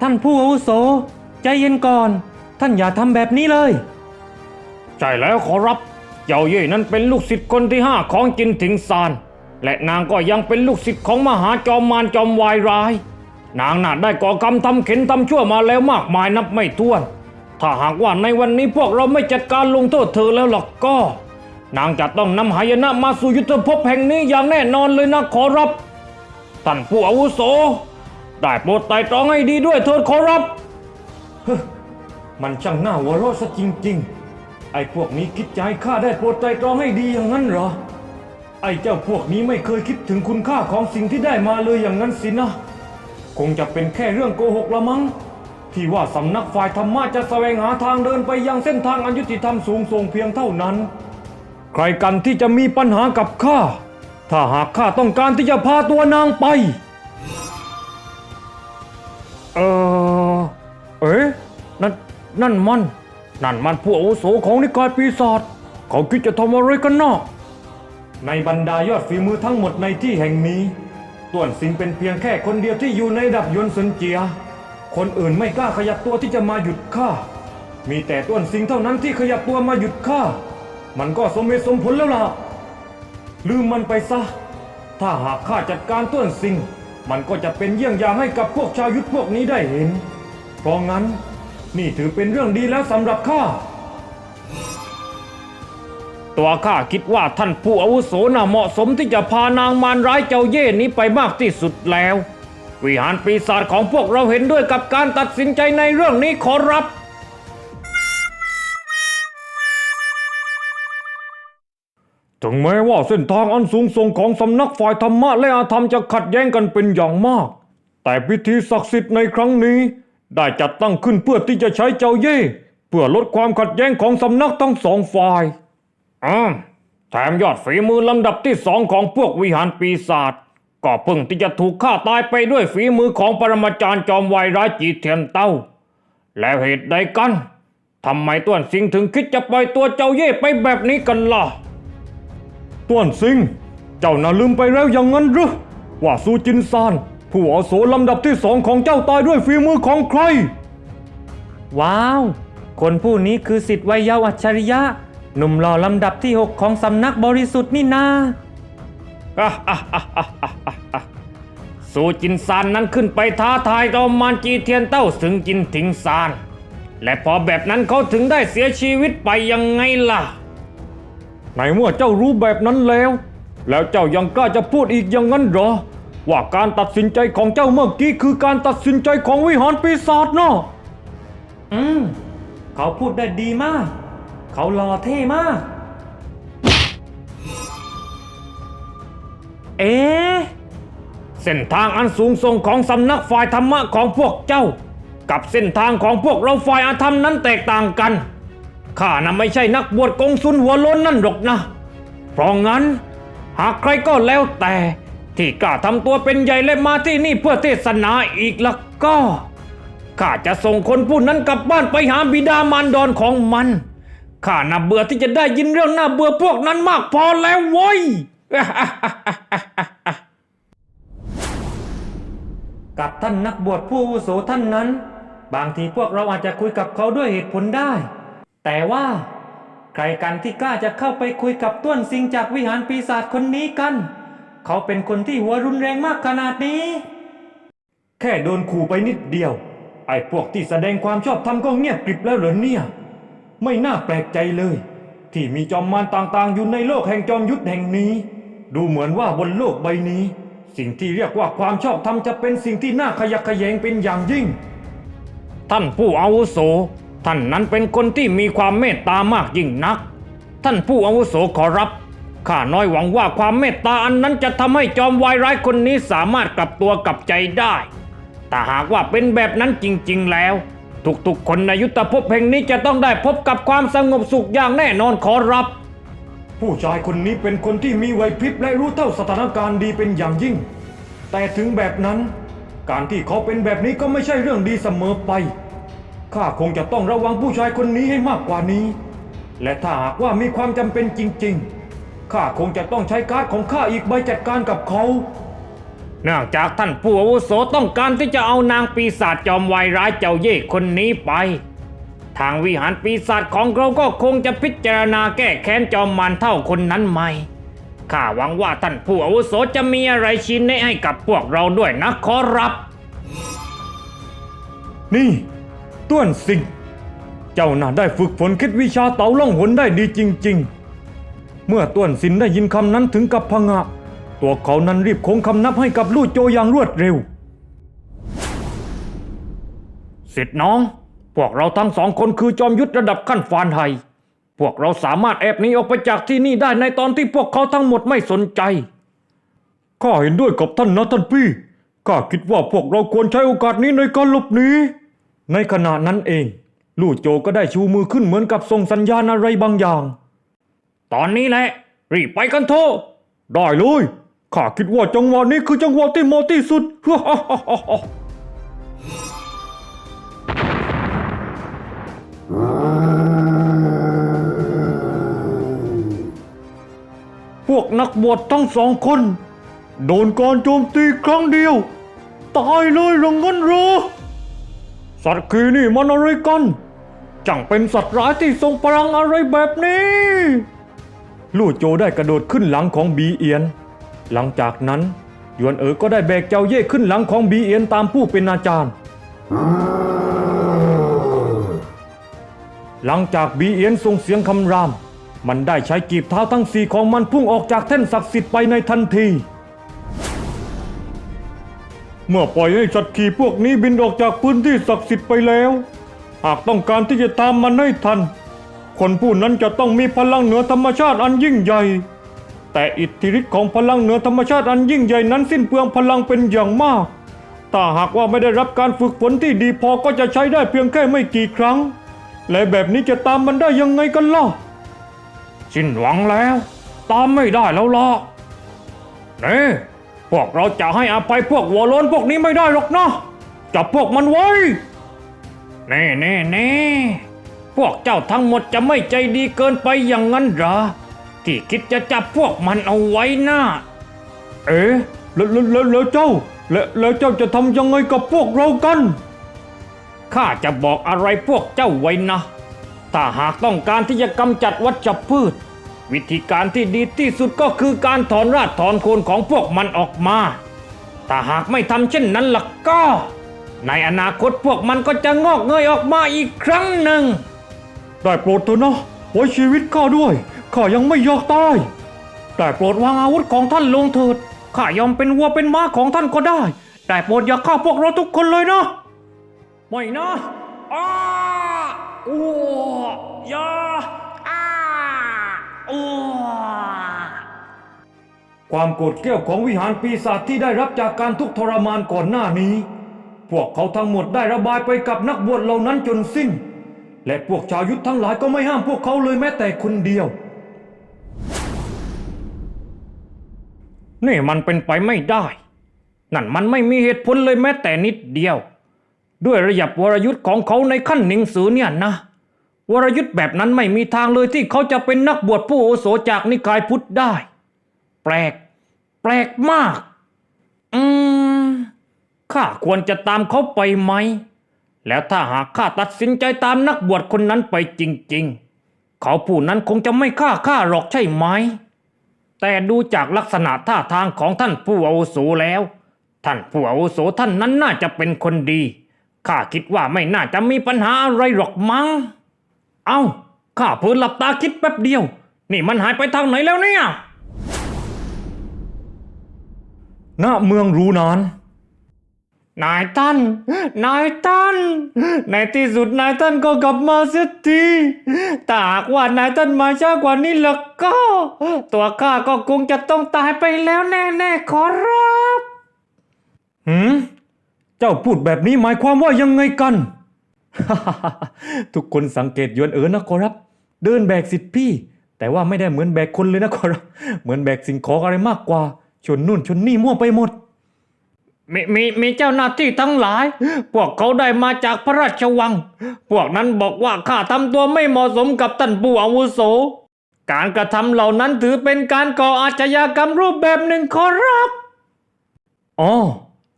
ท่านผู้อาวุโส ใจเย็นก่อน ท่านอย่าทำแบบนี้เลย ใช่แล้วขอรับ เจ้าเย่นั้นเป็นลูกศิษย์คนที่ห้าของจินถิงซาน และนางก็ยังเป็นลูกศิษย์ของมหาจอมมารจอมวายร้าย นางน่ะได้ก่อกรรมทำเข็นทำชั่วมาแล้วมากมายนับไม่ถ้วน ถ้าหากว่าในวันนี้พวกเราไม่จัดการลงโทษเธอแล้วล่ะก็ นางจะต้องนำหายนะมาสู่ยุทธภพแห่งนี้อย่างแน่นอนเลยนะขอรับ ท่านผู้อาวุโส ได้โปรดไต่ตรองให้ดีด้วยเถิดขอรับ มันช่างน่าหัวเราะซะจริง ๆ ไอ้พวกนี้คิดจะให้ข้าได้โปรดไตรตรองให้ดีอย่างนั้นเหรอ ไอ้เจ้าพวกนี้ไม่เคยคิดถึงคุณค่าของสิ่งที่ได้มาเลยอย่างนั้นสินะ คงจะเป็นแค่เรื่องโกหกละมั้ง ที่ว่าสำนักฝ่ายธรรมะจะแสวงหาทางเดินไปยังเส้นทางอันยุติธรรมสูงส่งเพียงเท่านั้น ใครกันที่จะมีปัญหากับข้า ถ้าหากข้าต้องการที่จะพาตัวนางไป เออเอ๊ะนั่นนั่นมัน นั่นมันผู้อาวุโสของนิกายปีศาจเขาคิดจะทำอะไรกันนะในบรรดายอดฝีมือทั้งหมดในที่แห่งนี้ต้วนสิงเป็นเพียงแค่คนเดียวที่อยู่ในดับยนต์เซินเจีย คนอื่นไม่กล้าขยับตัวที่จะมาหยุดข้ามีแต่ต้วนสิงเท่านั้นที่ขยับตัวมาหยุดข้ามันก็สมเหตุสมผลแล้วล่ะลืมมันไปซะ ถ้าหากข้าจัดการต้วนสิง มันก็จะเป็นเยี่ยงอย่างให้กับพวกชาวยุทธพวกนี้ได้เห็น เพราะงั้นนี่ถือเป็นเรื่องดีแล้วสำหรับข้า ตัวข้าคิดว่าท่านผู้อาวุโสน่ะเหมาะสมที่จะพานางมารร้ายเจ้าเย่นี้ไปมากที่สุดแล้ว วิหารปีศาจของพวกเราเห็นด้วยกับการตัดสินใจในเรื่องนี้ขอรับ ถึงแม้ว่าเส้นทางอันสูงส่งของสำนักฝ่ายธรรมะและอาธรรมจะขัดแย้งกันเป็นอย่างมาก แต่พิธีศักดิ์สิทธิ์ในครั้งนี้ ได้จัดตั้งขึ้นเพื่อที่จะใช้เจ้าเย่เพื่อลดความขัดแย้งของสำนักทั้งสองฝ่ายอืมแถมยอดฝีมือลำดับที่สองของพวกวิหารปีศาจก็เพิ่งที่จะถูกฆ่าตายไปด้วยฝีมือของปรมาจารย์จอมวายร้ายจีเทียนเต้า แล้วเหตุใดกันทำไมต้วนสิงถึงคิดจะปล่อยตัวเจ้าเย่ไปแบบนี้กันล่ะ ต้วนซิง เจ้าน่าลืมไปแล้วอย่างนั้นหรือว่าซูจินซาน ผู้อาวุโสลำดับที่สองของเจ้าตายด้วยฝีมือของใคร ว้าว คนผู้นี้คือสิทธิ์วัยเยาว์อัจฉริยะ หนุ่มหล่อลำดับที่ 6 ของสำนักบริสุทธิ์นี่นาสูจินซานนั้นขึ้นไปท้าทายจอมมารจีเทียนเต้าถึงจินถิงซาน และพอแบบนั้นเขาถึงได้เสียชีวิตไปยังไงล่ะ ในเมื่อเจ้ารู้แบบนั้นแล้ว แล้วเจ้ายังกล้าจะพูดอีกอย่างนั้นเหรอ ว่าการตัดสินใจของเจ้าเมื่อกี้คือการตัดสินใจของวิหารปีศาจเนาะอืม เขาพูดได้ดีมาก เขาหล่อเท่มาก เอ๊ะเส้นทางอันสูงส่งของสำนักฝ่ายธรรมะของพวกเจ้า กับเส้นทางของพวกเราฝ่ายอาธรรมนั้นแตกต่างกัน ข้าน่ะไม่ใช่นักบวชกงสุนหัวล้นนั่นหรอกนะ เพราะงั้น หากใครก็แล้วแต่ ที่กล้าทำตัวเป็นใหญ่และมาที่นี่เพื่อเทศนาอีกละก็ข้าจะส่งคนผู้นั้นกลับบ้านไปหาบิดามารดอนของมันข้าน่ะเบื่อที่จะได้ยินเรื่องน่าเบื่อพวกนั้นมากพอแล้วโว้ยกับท่านนักบวชผู้อุโสท่านนั้น บางทีพวกเราอาจจะคุยกับเขาด้วยเหตุผลได้ แต่ว่าใครกันที่กล้าจะเข้าไปคุยกับต้วนซิงจากวิหารปีศาจคนนี้กัน เขาเป็นคนที่หัวรุนแรงมากขนาดนี้ แค่โดนขู่ไปนิดเดียว ไอ้พวกที่แสดงความชอบธรรมก็เงียบกริบแล้วเหรอเนี่ย ไม่น่าแปลกใจเลย ที่มีจอมมารต่างๆ อยู่ในโลกแห่งจอมยุทธแห่งนี้ ดูเหมือนว่าบนโลกใบนี้ สิ่งที่เรียกว่าความชอบธรรมจะเป็นสิ่งที่น่าขยักขยงเป็นอย่างยิ่ง ท่านผู้อาวุโส ท่านนั้นเป็นคนที่มีความเมตตามากยิ่งนัก ท่านผู้อาวุโสขอรับข้าน้อยหวังว่าความเมตตาอันนั้นจะทำให้จอมวายร้ายคนนี้สามารถกลับตัวกลับใจได้แต่หากว่าเป็นแบบนั้นจริง ๆ แล้ว ทุกๆคนในยุทธภพแห่งนี้จะต้องได้พบกับความสงบสุขอย่างแน่นอนขอรับ ผู้ชายคนนี้เป็นคนที่มีไหวพริบและรู้เท่าสถานการณ์ดีเป็นอย่างยิ่ง แต่ถึงแบบนั้น การที่เขาเป็นแบบนี้ก็ไม่ใช่เรื่องดีเสมอไป ข้าคงจะต้องระวังผู้ชายคนนี้ให้มากกว่านี้ และถ้าหากว่ามีความจำเป็นจริงๆ ข้าคงจะต้องใช้การ์ดของข้าอีกใบจัดการกับเขา เนื่องจากท่านผู้อาวุโสต้องการที่จะเอานางปีศาจจอมวายร้ายเจ้าเย่คนนี้ไป ทางวิหารปีศาจของเราก็คงจะพิจารณาแก้แค้นจอมมารเท่าคนนั้นใหม่ข้าหวังว่าท่านผู้อาวุโสจะมีอะไรชี้แนะให้กับพวกเราด้วยนะขอรับ นี่ ต้วนสิงเจ้าน่าได้ฝึกฝนคิดวิชาเต่าล่องหนได้ดีจริง ๆ เมื่อต้วนสินได้ยินคำนั้นถึงกับพงะ ตัวเขานั้นรีบโค้งคำนับให้กับลู่โจอย่างรวดเร็วสิทธิ์น้อง พวกเราทั้งสองคนคือจอมยุทธระดับขั้นฟานไทย พวกเราสามารถแอบหนีออกไปจากที่นี่ได้ในตอนที่พวกเขาทั้งหมดไม่สนใจ ข้าเห็นด้วยกับท่านนะท่านพี่ ข้าคิดว่าพวกเราควรใช้โอกาสนี้ในการหลบหนี ในขณะนั้นเอง ลู่โจก็ได้ชูมือขึ้นเหมือนกับส่งสัญญาณอะไรบางอย่าง ตอนนี้แหละ รีบไปกันเถอะได้เลยข้าคิดว่าจังหวะนี้คือจังหวะที่เหมาะที่สุดฮ่าฮ่าฮ่าพวกนักบวชทั้งสองคน โดนการโจมตีครั้งเดียว ตายเลยหรืองั้นหรอ สัตว์ขีนี่มันอะไรกัน จังเป็นสัตว์ร้ายที่ทรงพลังอะไรแบบนี้ ลู่โจได้กระโดดขึ้นหลังของบีเอียน หลังจากนั้นยวนเอ๋อก็ได้แบกเจ้าเย่ขึ้นหลังของบีเอียนตามผู้เป็นอาจารย์ หลังจากบีเอียนส่งเสียงคำราม มันได้ใช้กีบเท้าทั้งสี่ของมันพุ่งออกจากแท่นศักดิ์สิทธิ์ไปในทันที เมื่อปล่อยให้สัตว์ขี่พวกนี้บินออกจากพื้นที่ศักดิ์สิทธิ์ไปแล้ว หากต้องการที่จะตามมันให้ทัน คนผู้นั้นจะต้องมีพลังเหนือธรรมชาติอันยิ่งใหญ่ แต่อิทธิฤทธิ์ของพลังเหนือธรรมชาติอันยิ่งใหญ่นั้นสิ้นเปลืองพลังเป็นอย่างมากถ้าหากว่าไม่ได้รับการฝึกฝนที่ดีพอก็จะใช้ได้เพียงแค่ไม่กี่ครั้ง และแบบนี้จะตามมันได้ยังไงกันล่ะสิ้นหวังแล้ว ตามไม่ได้แล้วล่ะเน่ พวกเราจะให้อภัยพวกหัวโล้นพวกนี้ไม่ได้หรอกนะจับพวกมันไว้ แน่แน่แน่พวกเจ้าทั้งหมดจะไม่ใจดีเกินไปอย่างนั้นเหรอ ที่คิดจะจับพวกมันเอาไว้นะ่าเอ๊ะแล้วแล้วแล้วแล้วเจ้า แล้วแล้วเจ้าจะทำยังไงกับพวกเรากันข้าจะบอกอะไรพวกเจ้าไว้นะ ถ้าหากต้องการที่จะกำจัดวัชพืช วิธีการที่ดีที่สุดก็คือการถอนรากถอนโคนของพวกมันออกมาถ้าหากไม่ทำเช่นนั้นล่ะก็ ในอนาคตพวกมันก็จะงอกเงยออกมาอีกครั้งหนึ่ง ได้โปรดเถอะนะไว้ชีวิตข้าด้วย ข้ายังไม่อยากตายได้โปรดวางอาวุธของท่านลงเถิด ข้ายอมเป็นวัวเป็นม้าของท่านก็ได้ ได้โปรดอย่าฆ่าพวกเราทุกคนเลยนะ ไม่นะอ้าอ้อยาอ้าอ้อ ความโกรธแก้วของวิหารปีศาจที่ได้รับจากการทุกข์ทรมานก่อนหน้านี้ พวกเขาทั้งหมดได้ระบายไปกับนักบวชเหล่านั้นจนสิ้น และพวกชาวยุทธทั้งหลายก็ไม่ห้ามพวกเขาเลยแม้แต่คนเดียว นี่มันเป็นไปไม่ได้ นั่นมันไม่มีเหตุผลเลยแม้แต่นิดเดียว ด้วยระยับวรยุทธ์ของเขาในขั้นหนิงสือเนี่ยนะ วรยุทธ์แบบนั้นไม่มีทางเลยที่เขาจะเป็นนักบวชผู้โอโสจากนิกายพุทธได้ แปลก แปลกมาก อืมข้าควรจะตามเขาไปไหม แล้วถ้าหากข้าตัดสินใจตามนักบวชคนนั้นไปจริง ๆ เขาผู้นั้นคงจะไม่ฆ่าข้าหรอกใช่ไหม แต่ดูจากลักษณะท่าทางของท่านผู้อาวุโสแล้ว ท่านผู้อาวุโสท่านนั้นน่าจะเป็นคนดีข้าคิดว่าไม่น่าจะมีปัญหาอะไรหรอกมั้ง เอ้าข้าเพิ่นหลับตาคิดแป๊บเดียว นี่มันหายไปทางไหนแล้วเนี่ยณเมืองรูนาน นายท่าน นายท่าน ในที่สุดนายท่านก็กลับมาเสียทีถ้าหากว่านายท่านมาช้ากว่านี้แล้วก็ ตัวข้าก็คงจะต้องตายไปแล้วแน่ๆขอรับ หืม เจ้าพูดแบบนี้หมายความว่ายังไงกัน ทุกคนสังเกตหยวนเอ๋อนะขอรับ เดินแบกสิทธิ์พี่ แต่ว่าไม่ได้เหมือนแบกคนเลยนะขอรับ เหมือนแบกสิ่งของอะไรมากกว่า ชนนู่นชนนี่มั่วไปหมดมีมีมีเจ้าหน้าที่ทั้งหลาย พวกเขาได้มาจากพระราชวัง พวกนั้นบอกว่าข้าทำตัวไม่เหมาะสมกับท่านผู้อาวุโส การกระทำเหล่านั้นถือเป็นการก่ออาชญากรรมรูปแบบหนึ่งขอรับ อ๋อ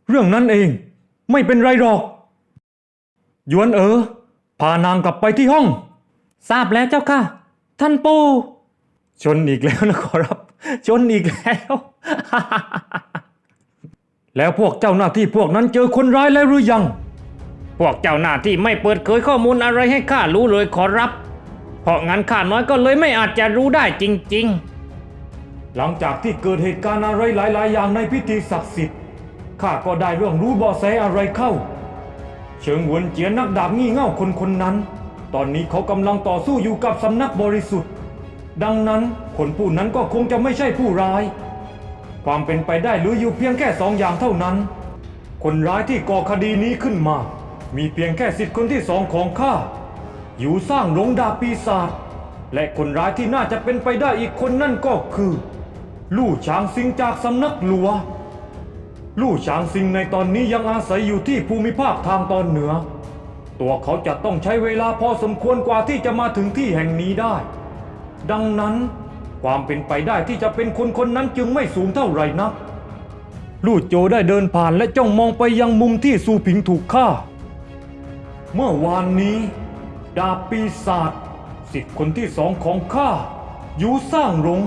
เรื่องนั้นเอง ไม่เป็นไรหรอกห ยวนเอ๋อพานางกลับไปที่ห้อง ทราบแล้วเจ้าค่ะ ท่านปู่ชนอีกแล้วนะขอรับ ชนอีกแล้ว แล้วพวกเจ้าหน้าที่พวกนั้นเจอคนร้ายแล้วหรือยัง พวกเจ้าหน้าที่ไม่เปิดเผยข้อมูลอะไรให้ข้ารู้เลยขอรับ เพราะงั้นข้าน้อยก็เลยไม่อาจจะรู้ได้จริง ๆ หลังจากที่เกิดเหตุการณ์อะไรหลาย ๆ อย่างในพิธีศักดิ์สิทธิ์ข้าก็ได้เรื่องรู้เบาะแสอะไรเข้า เฉิงหวนเจียนนักดาบงี่เง่าคนคนนั้น ตอนนี้เขากำลังต่อสู้อยู่กับสำนักบริสุทธิ์ ดังนั้นคนผู้นั้นก็คงจะไม่ใช่ผู้ร้าย ความเป็นไปได้หลืออยู่เพียงแค่สองอย่างเท่านั้น คนร้ายที่ก่อคดีนี้ขึ้นมา มีเพียงแค่สิทธิ์คนที่สองของข้าอยู่สร้างหลงดาปีศาจและคนร้ายที่น่าจะเป็นไปได้อีกคนนั่นก็คือ ลู่ช้างซิงจากสำนักหลัว ลู่ชางซิงในตอนนี้ยังอาศัยอยู่ที่ภูมิภาคทางตอนเหนือ ตัวเขาจะต้องใช้เวลาพอสมควรกว่าที่จะมาถึงที่แห่งนี้ได้ ดังนั้นความเป็นไปได้ที่จะเป็นคนคนนั้นจึงไม่สูงเท่าไหร่นัก ลู่โจได้เดินผ่านและจ้องมองไปยังมุมที่ซูผิงถูกฆ่า เมื่อวานนี้ ดาบปีศาจสิทธิ์คนที่สองของข้าอยู่สร้างหลง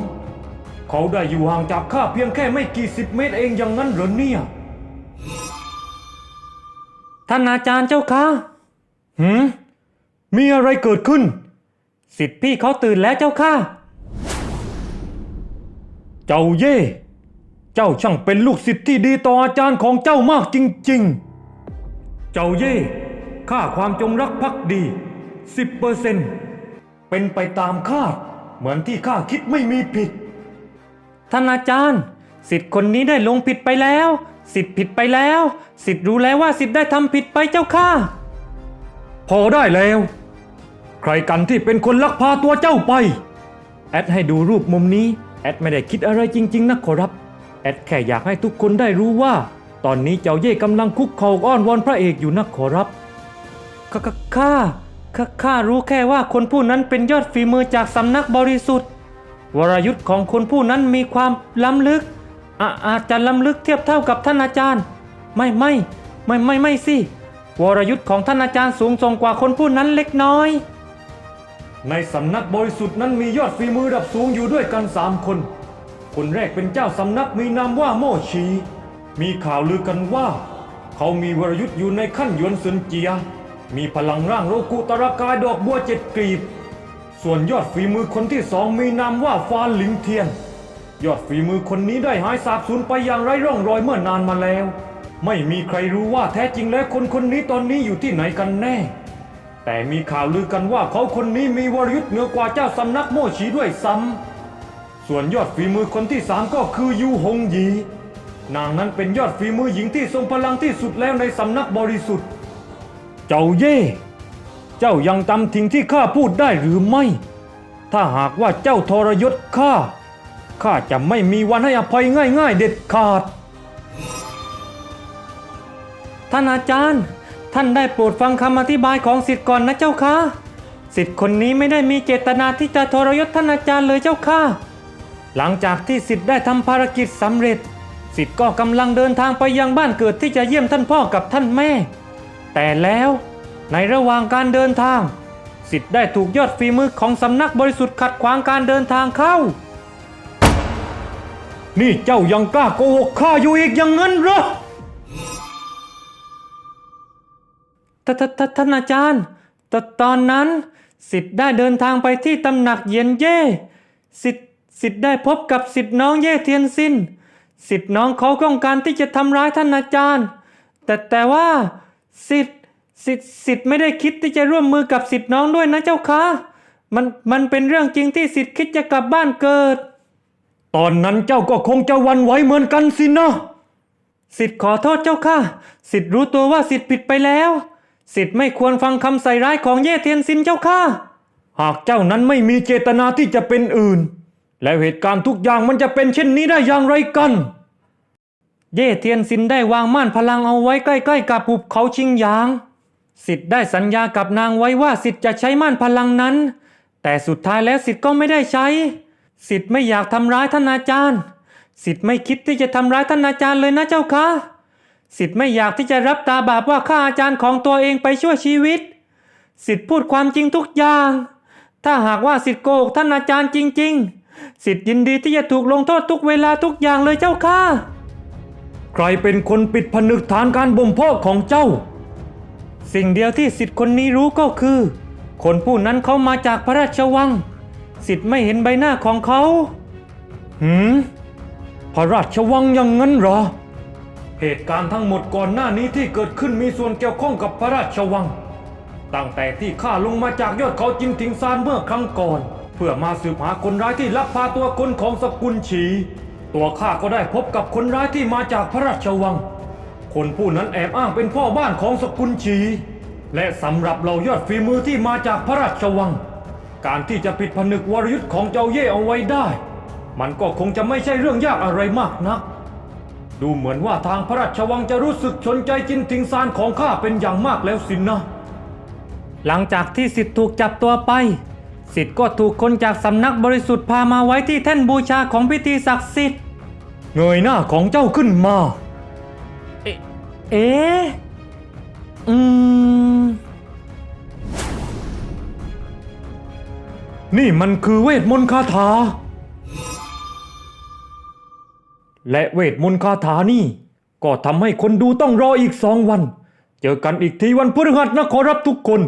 เขาได้อยู่ห่างจากข้าเพียงแค่ไม่กี่สิบเมตรเองอย่างนั้นเหรอเนี่ย ท่านอาจารย์เจ้าค่ะหืมมีอะไรเกิดขึ้น สิทธิ์พี่เขาตื่นแล้วเจ้าค่ะ เจ้าเย่ เจ้าช่างเป็นลูกศิษย์ที่ดีต่ออาจารย์ของเจ้ามากจริง ๆ เจ้าเย่ค่าความจงรักภักดีสิบเปอร์เซนเป็นไปตามคาด เหมือนที่ข้าคิดไม่มีผิด ท่านอาจารย์ สิทธิ์คนนี้ได้ลงผิดไปแล้ว สิทธิ์ผิดไปแล้ว สิทธิ์รู้แล้วว่าสิทธิ์ได้ทำผิดไปเจ้าค่ะ พอได้แล้ว ใครกันที่เป็นคนลักพาตัวเจ้าไป แอดให้ดูรูปมุมนี้ แอดไม่ได้คิดอะไรจริง ๆ นะขอรับ แอดแค่อยากให้ทุกคนได้รู้ว่า ตอนนี้เจ้าเย่กำลังคุกเข่าอ้อนวอนพระเอกอยู่นะขอรับข้าข้าข้าข้าข้ารู้แค่ว่าคนผู้นั้นเป็นยอดฝีมือจากสำนักบริสุทธิ์ วรยุทธ์ของคนผู้นั้นมีความล้ำลึกอาอาจจะล้ำลึกเทียบเท่ากับท่านอาจารย์ ไม่ไม่ไม่ไม่ไม่สิวรยุทธ์ของท่านอาจารย์สูงส่งกว่าคนผู้นั้นเล็กน้อย ในสำนักบริสุทธิ์นั้นมียอดฝีมือระดับสูงอยู่ด้วยกันสามคน คนแรกเป็นเจ้าสำนักมีนามว่าโม่ชี มีข่าวลือกันว่า เขามีวรยุทธ์อยู่ในขั้นยวนเซินเจีย มีพลังร่างโลกุตระกายดอกบัวเจ็ดกลีบ ส่วนยอดฝีมือคนที่สองมีนามว่าฟานหลิงเทียน ยอดฝีมือคนนี้ได้หายสาบสูญไปอย่างไร้ร่องรอยเมื่อนานมาแล้ว ไม่มีใครรู้ว่าแท้จริงแล้วคนคนนี้ตอนนี้อยู่ที่ไหนกันแน่ แต่มีข่าวลือกันว่าเขาคนนี้มีวรยุทธ์เหนือกว่าเจ้าสำนักโม่ฉีด้วยซ้ำส่วนยอดฝีมือคนที่สามก็คือยูหงหยีนางนั้นเป็นยอดฝีมือหญิงที่ทรงพลังที่สุดแล้วในสำนักบริสุทธิ์ เจ้าเย่ เจ้ายังจำทิ้งที่ข้าพูดได้หรือไม่ ถ้าหากว่าเจ้าทรยศข้า ข้าจะไม่มีวันให้อภัยง่ายๆเด็ดขาด ท่านอาจารย์ ท่านได้โปรดฟังคำอธิบายของสิทธิ์ก่อนนะเจ้าค่ะสิทธิ์คนนี้ไม่ได้มีเจตนาที่จะทรยศท่านอาจารย์เลยเจ้าค่ะ หลังจากที่สิทธิ์ได้ทำภารกิจสำเร็จ สิทธิ์ก็กำลังเดินทางไปยังบ้านเกิดที่จะเยี่ยมท่านพ่อกับท่านแม่ แต่แล้ว ในระหว่างการเดินทาง สิทธิ์ได้ถูกยอดฝีมือของสำนักบริสุทธิ์ขัดขวางการเดินทางเข้า นี่เจ้ายังกล้าโกหกข้าอยู่อีกอย่างนั้นเหรอทททท่านอาจารย์ตตอนนั้น สิทธิ์ได้เดินทางไปที่ตำหนักเยียนเย่ สิทธิ์สิทธิ์ได้พบกับสิทธิ์น้องเย่เทียนซินสิทธิ์น้องเขาต้องการที่จะทำร้ายท่านอาจารย์ แต่แต่ว่าสิทธิ์ สิทธิ์สิทธิ์ไม่ได้คิดที่จะร่วมมือกับสิทธิ์น้องด้วยนะเจ้าคะมันมันเป็นเรื่องจริงที่สิทธิ์คิดจะกลับบ้านเกิด ตอนนั้นเจ้าก็คงจะวันไหวเหมือนกันสินะสิทธิ์ขอโทษเจ้าค่ะ สิทธิ์รู้ตัวว่าสิทธิ์ผิดไปแล้ว สิทธิ์ไม่ควรฟังคำใส่ร้ายของเย่เทียนซินเจ้าค่ะ หากเจ้านั้นไม่มีเจตนาที่จะเป็นอื่น แล้วเหตุการณ์ทุกอย่างมันจะเป็นเช่นนี้ได้อย่างไรกัน เย่เทียนซินได้วางม่านพลังเอาไว้ใกล้ ๆ กับหุบเขาชิงหยาง สิทธิ์ได้สัญญากับนางไว้ว่าสิทธิ์จะใช้ม่านพลังนั้น แต่สุดท้ายแล้วสิทธิ์ก็ไม่ได้ใช้ สิทธิ์ไม่อยากทำร้ายท่านอาจารย์ สิทธิ์ไม่คิดที่จะทำร้ายท่านอาจารย์เลยนะเจ้าค่ะสิทธิ์ไม่อยากที่จะรับตาบาปว่าข้าอาจารย์ของตัวเองไปชั่วชีวิต สิทธิ์พูดความจริงทุกอย่าง ถ้าหากว่าสิทธิ์โกหกท่านอาจารย์จริง ๆ สิทธิ์ยินดีที่จะถูกลงโทษทุกเวลาทุกอย่างเลยเจ้าค่ะ ใครเป็นคนปิดผนึกฐานการบ่มเพาะของเจ้า สิ่งเดียวที่สิทธิ์คนนี้รู้ก็คือ คนผู้นั้นเขามาจากพระราชวัง สิทธิ์ไม่เห็นใบหน้าของเขาหืมพระราชวังอย่างนั้นเหรอ เหตุการณ์ทั้งหมดก่อนหน้านี้ที่เกิดขึ้นมีส่วนเกี่ยวข้องกับพระราชวัง ตั้งแต่ที่ข้าลงมาจากยอดเขาจินทิงซานเมื่อครั้งก่อน เพื่อมาสืบหาคนร้ายที่ลักพาตัวคนของสกุลฉี ตัวข้าก็ได้พบกับคนร้ายที่มาจากพระราชวัง คนผู้นั้นแอบอ้างเป็นพ่อบ้านของสกุลฉีและสำหรับเรายอดฝีมือที่มาจากพระราชวัง การที่จะปิดผนึกวรยุทธ์ของเจ้าเย่เอาไว้ได้ มันก็คงจะไม่ใช่เรื่องยากอะไรมากนัก ดูเหมือนว่าทางพระราชวังจะรู้สึกสนใจจินทิงซานของข้าเป็นอย่างมากแล้วสินนะ หลังจากที่สิทธิ์ถูกจับตัวไปสิทธิ์ก็ถูกคนจากสำนักบริสุทธิ์พามาไว้ที่แท่นบูชาของพิธีศักดิ์สิทธิ์เงยหน้าของเจ้าขึ้นมา เอ๊ะ อืม นี่มันคือเวทมนต์คาถา และเวทมนต์คาถานี่ ก็ทำให้คนดูต้องรออีกสองวัน เจอกันอีกทีวันพฤหัสนะขอรับทุกคน